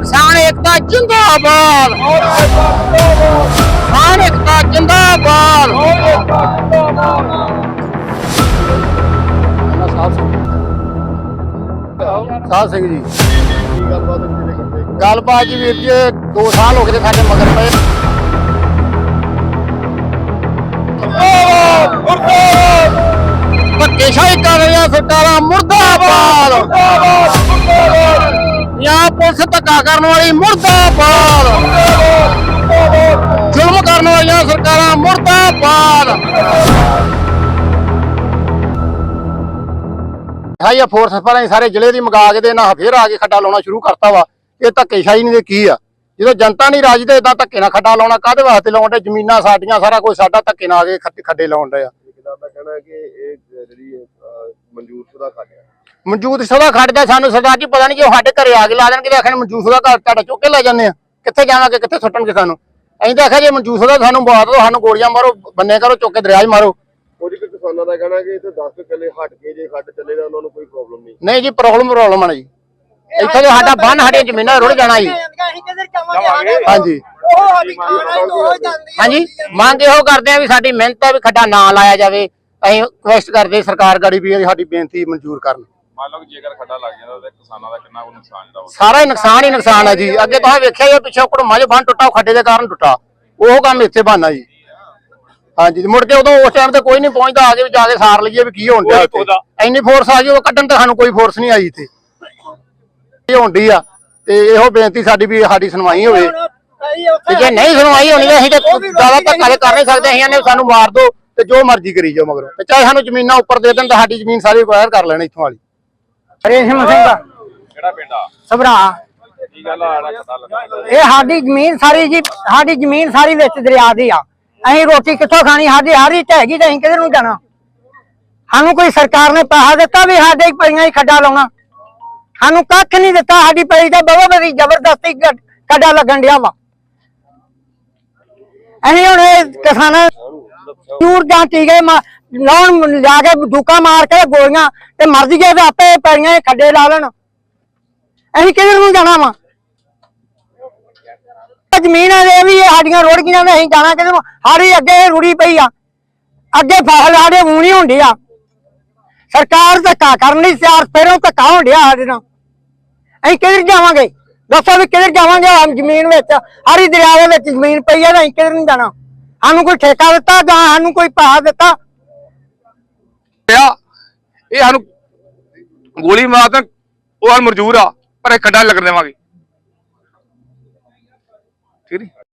ਕਿਸਾਨ ਏਕਤਾ ਜਿੰਦਾਬਾਦ। ਕਿਸਾਨ ਏਕਤਾ ਜਿੰਦਾਬਾਦ। ਸਾਧ ਸਿੰਘ ਜੀ। ਗੱਲਬਾਤ ਜੀ ਵੀਰ ਜੀ 2 ਸਾਲ ਹੋ ਗਏ ਤੇ ਸਾਡੇ ਮਗਰ ਪਏ। ਧੱਕੇਸ਼ਾਹੀ ਕਰ ਰਹੀਆਂ ਸਰਕਾਰਾਂ, ਮੁਰਦਾਬਾਦ! ਪੰਜਾਬ ਪੁਲਿਸ ਧੱਕਾ ਕਰਨ ਵਾਲੀ ਮੁਰਦਾਬਾਦ! ਜ਼ੁਲਮ ਕਰਨ ਵਾਲੀਆਂ ਸਰਕਾਰਾਂ, ਮੁਰਦਾਬਾਦ! ਹਾਈ ਫੋਰਸ ਪਰ ਸਾਰੇ ਜ਼ਿਲ੍ਹੇ ਦੀ ਮੰਗਾ ਕੇ ਦੇ ਨਾ ਫੇਰ ਆ ਕੇ ਖੱਡਾ ਲਾਉਣਾ ਸ਼ੁਰੂ ਕਰਤਾ ਵਾ। ਇਹ ਧੱਕੇਸ਼ਾਹੀ ਨਹੀਂ ਦੇ ਕੀ ਆ। ਜਦੋਂ ਜਨਤਾ ਨਹੀਂ ਰਾਜੀ ਤੇ ਇਦਾਂ ਧੱਕੇ ਨਾਲ ਖੱਡਾ ਲਾਉਣਾ ਕਾਹਦੇ ਵਾਸਤੇ ਲਾਉਣ ਦੇ ਜ਼ਮੀਨਾਂ ਸਾਡੀਆਂ ਸਾਰਾ ਕੁਝ ਸਾਡਾ ਧੱਕੇ ਨਾਲ ਆ ਕੇ ਖੱਡ- ਖੱਡੇ ਲਾਉਣ ਦੇ ਆ। ਦਾ ਕਹਿਣਾ ਕਿ ਇਹ ਜਿਹੜੀ ਅਹ, ਮਨਜ਼ੂਰ ਸ਼ੁਦਾ ਸਦਾ ਖੱਡ ਦਾ ਸਾਨੂੰ ਸਰਦਾਰ ਜੀ ਪਤਾ ਨਹੀਂ ਕਿ ਉਹ ਸਾਡੇ ਘਰੇ ਆ ਕੇ ਲਾ ਦੇਣਗੇ ਆਖਣ ਮਨਜੂਤ ਸਦਾ ਘਰ ਤੁਹਾਡਾ ਚੁੱਕ ਕੇ ਲੈ ਜਾਂਦੇ ਆ। ਕਿੱਥੇ ਜਾਵਾਂਗੇ ਕਿੱਥੇ ਸੁੱਟਣਗੇ ਸਾਨੂੰ? ਅਸੀਂ ਤਾਂ ਆਖਿਆ ਜੇ ਮਨਜੂਤ ਸਦਾ ਸਾਨੂੰ ਬਾਤ ਦੋ ਸਾਨੂੰ ਗੋਲੀਆਂ ਮਾਰੋ ਬੰਨੇ ਕਰੋ ਚੁੱਕ ਕੇ ਦਰਿਆ 'ਚ ਮਾਰੋ। ਕਿਸਾਨਾਂ ਦਾ ਕਹਿਣਾ ਕਿ ਇੱਥੇ 10 ਕਿੱਲੇ ਹਟ ਕੇ ਜੇ ਖੱਡ ਚੱਲੇਗਾ ਉਹਨਾਂ ਨੂੰ ਕੋਈ ਪ੍ਰੋਬਲਮ ਨਹੀਂ। ਨਹੀਂ ਜੀ ਪ੍ਰੋਬਲਮ ਪ੍ਰੋਬਲਮ ਆ ਜੀ। ਇੱਥੇ ਤਾਂ ਸਾਡਾ ਬੰਨ ਸਾਡੀਆਂ ਜ਼ਮੀਨਾਂ ਰੁੜ ਜਾਣਾ ਜੀ। ਅਸੀਂ ਕਿੱਧਰ ਜਾਵਾਂਗੇ? ਹਾਂਜੀ। ਹੀ। ਹਾਂਜੀ। ਮੰਗ ਇਹੋ ਕਰਦੇ ਆ ਵੀ ਸਾਡੀ ਮਿਹਨਤ ਆ ਵੀ ਖੱਡਾ ਨਾ ਲਾਇਆ ਜਾਵੇ। ਅਸੀਂ ਰਿਕੁਐਸਟ ਕਰਦੇ ਸਰਕਾਰ ਗਾੜੀ ਵੀ ਸਾਡੀ ਬੇਨਤੀ ਮਨਜ਼ੂਰ ਕਰਨ। ਮੰਨ ਲਓ ਕਿ ਜੇਕਰ ਖੱਡਾ ਲੱਗ ਜਾਂਦਾ ਤੇ ਕਿਸਾਨਾਂ ਦਾ ਕਿੰਨਾ ਨੁਕਸਾਨ ਸਾਰਾ ਹੀ ਨੁਕਸਾਨ ਹੀ ਨੁਕਸਾਨ ਹੈ ਜੀ। ਅੱਗੇ ਤੁਸੀਂ ਵੇਖਿਆ ਹੀ ਪਿੱਛੇ ਘੜਮਾ 'ਚ ਬੰਨ ਟੁੱਟਾ ਉਹ ਖੱਡੇ ਦੇ ਕਾਰਨ ਟੁੱਟਾ। ਉਹ ਕੰਮ ਇੱਥੇ ਬਣਨਾ ਜੀ। ਹਾਂਜੀ ਤੇ ਮੁੜ ਕੇ ਉਦੋਂ ਉਸ ਟਾਈਮ ਤੇ ਕੋਈ ਨਹੀਂ ਪਹੁੰਚਦਾ ਆ ਕੇ ਵੀ ਜਾ ਕੇ ਸਾਰ ਲਈਏ ਵੀ ਕੀ ਹੋਣ ਡਿਆ ਇੱਥੇ। ਇੰਨੀ ਫੋਰਸ ਆ ਗਈ ਉਹ ਕੱਢਣ ਤੇ ਸਾਨੂੰ ਕੋਈ ਫੋਰਸ ਨਹੀਂ ਆਈ ਇੱਥੇ। ਇਹ ਹੁੰਦੀ ਆ। ਤੇ ਇਹੋ ਬੇਨਤੀ ਸਾਡੀ ਵੀ ਸਾਡੀ ਸੁਣਵਾਈ ਹੋਵੇ। ਤੇ ਜੇ ਨਹੀਂ ਸੁਣਵਾਈ ਹੋਣੀ ਤਾਂ ਅਸੀਂ ਤਾਂ ਜ਼ਿਆਦਾ ਧੱਕਾ ਤੇ ਕਰ ਨਹੀਂ ਸਕਦੇ ਅਸੀਂ ਨੇ ਸਾਨੂੰ ਮਾਰ ਦਿਓ ਤੇ ਜੋ ਮਰਜ਼ੀ ਕਰੀ ਜਾਓ ਮਗਰੋਂ। ਤੇ ਚਾਹੇ ਸਾਨੂੰ ਜ਼ਮੀਨਾਂ ਉੱਪਰ ਦੇ ਦੇਣ ਤਾਂ ਸਾਡੀ ਜ਼ਮੀਨ ਸਾਰੀ ਰਿਕਵਾਇਰ ਕਰ ਲੈਣ ਇੱਥੋਂ ਵਾਲੀ। ਰੇਸ਼ਮ ਸਿੰਘ ਕਿਹੜਾ ਪਿੰਡ ਆ? ਸਭਰਾ। ਇਹ ਸਾਡੀ ਜ਼ਮੀਨ ਸਾਰੀ ਜੀ ਸਾਡੀ ਜ਼ਮੀਨ ਸਾਰੀ ਵਿੱਚ ਦਰਿਆ ਦੀ ਆ। ਅਸੀਂ ਰੋਟੀ ਕਿੱਥੋਂ ਖਾਣੀ? ਸਾਡੀ ਹਾਰੀ ਤੇ ਹੈਗੀ ਤੇ ਅਸੀਂ ਕਿਧਰ ਨੂੰ ਜਾਣਾ? ਸਾਨੂੰ ਕੋਈ ਸਰਕਾਰ ਨੇ ਪੈਸਾ ਦਿੱਤਾ ਵੀ ਸਾਡੇ ਪਈਆਂ ਹੀ ਖੱਡਾ ਲਾਉਣਾ। ਸਾਨੂੰ ਕੱਖ ਨਹੀਂ ਦਿੱਤਾ, ਸਾਡੀ ਪਈ ਤਾਂ ਬਹੁਤ ਬਦੀ ਜ਼ਬਰਦਸਤੀ ਖ- ਖੱਡਾ ਲੱਗਣ ਡਿਆ ਵਾ। ਅਸੀਂ ਹੁਣ ਕਿਸਾਨਾਂ ਚੂਰ ਜਾਂ ਟੀਕੇ ਮਾ- ਲਾਉਣ ਜਾ ਕੇ ਦੁੱਕਾ ਮਾਰ ਕੇ ਗੋਲੀਆਂ ਤੇ ਮਰ ਜੀਏ ਤੇ ਆਪੇ ਪਈਆਂ ਹੀ ਖੱਡੇ ਲਾ ਲੈਣ। ਅਸੀਂ ਕਿਧਰ ਨੂੰ ਜਾਣਾ ਵਾ? ਜ਼ਮੀਨ ਇਹ ਵੀ ਇਹ ਸਾਡੀਆਂ ਰੋੜੀਆਂ ਨੇ, ਅਸੀਂ ਜਾਣਾ ਕਿਧਰ? ਨੂੰ ਸਾਡੀ ਅੱਗੇ ਰੁੜੀ ਪਈ ਆ। ਅੱਗੇ ਫਸਲ ਸਾਡੇ ਊਂ ਹੁੰਦੀ ਆ। ਸਰਕਾਰ ਧੱਕਾ ਕਰਨ ਲਈ ਤਿਆਰ ਪਹਿਲਾਂ ਧੱਕਾ ਹੁੰਦਿਆ ਸਾਡੇ ਨਾਲ। ਅਸੀਂ ਕਿਧਰ ਜਾਵਾਂਗੇ? ਦੱਸੋ ਵੀ ਕਿਧਰ ਜਾਵਾਂਗੇ ਆਮ ਜ਼ਮੀਨ ਵਿੱਚ? ਹਰੀ ਦਰਿਆ ਦੇ ਵਿੱਚ ਜ਼ਮੀਨ ਪਈ ਆ ਤਾਂ ਅਸੀਂ ਕਿਧਰ ਨਹੀਂ ਜਾਣਾ? ਸਾਨੂੰ ਕੋਈ ਠੇਕਾ ਦਿੱਤਾ ਜਾਂ ਸਾਨੂੰ ਕੋਈ ਪੈਸਾ ਦਿੱਤਾ? ਪਿਆ। ਇਹ ਸਾਨੂੰ ਗੋਲੀ ਮਾਰ ਤਾਂ ਉਹ ਹਾਲ ਮਰਜੂਰ ਆ, ਪਰ ਇਹ ਖੱਡਾ ਲੱਗਣ ਦੇਵਾਂਗੇ।